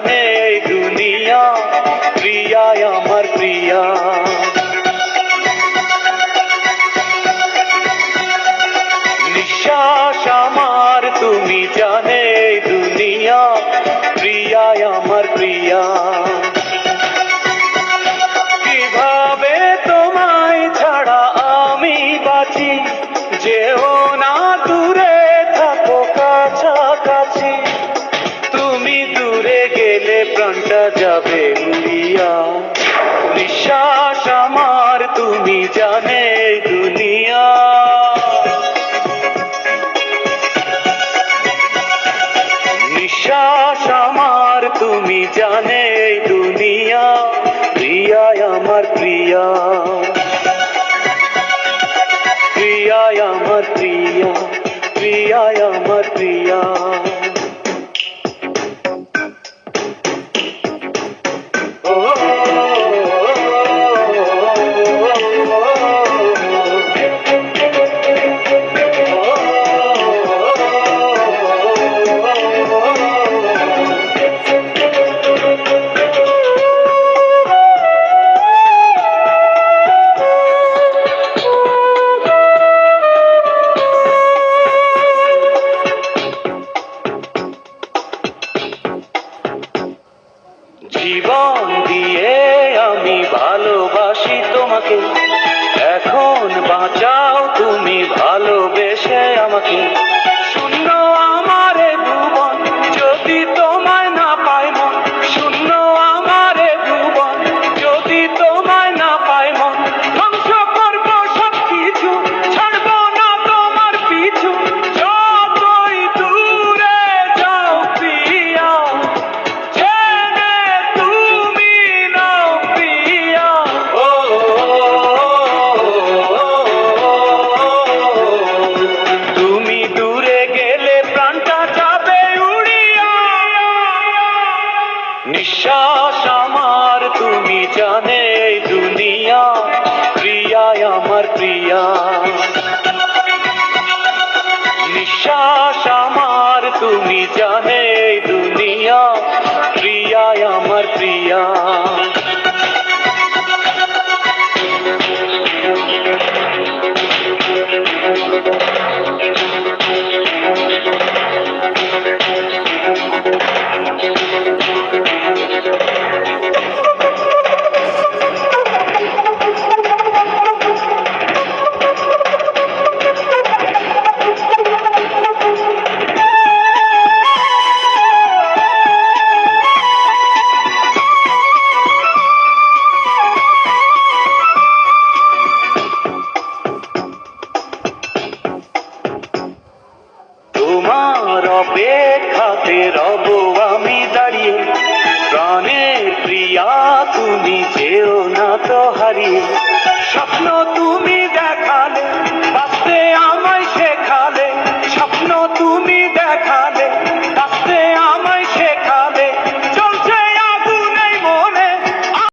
জানে এই দুনিয়া আমার প্রিয়া। আমার, তুমি জানে এই দুনিয়া প্রিয়া আমার প্রিয়া। কীভাবে তোমায় ছাড়া আমি বাঁচি যে যাবে উড়িয়া। নিঃশ্বাস আমার, তুমি জানে দুনিয়া। নিঃশ্বাস আমার, তুমি জানে দুনিয়া। প্রিয়ায় আমার প্রিয়া। প্রিয়ায় আমার প্রিয়া। প্রিয়ায় আমার প্রিয়া। জীবন দিয়ে আমি ভালোবাসি তোমাকে। এখন বাঁচাও তুমি ভালোবেসে আমার প্রিয়া। নিঃশ্বাস আমার তুমি জানে অপেক্ষাতে রব আমি দাঁড়িয়ে। প্রাণে প্রিয়া তুমি যেও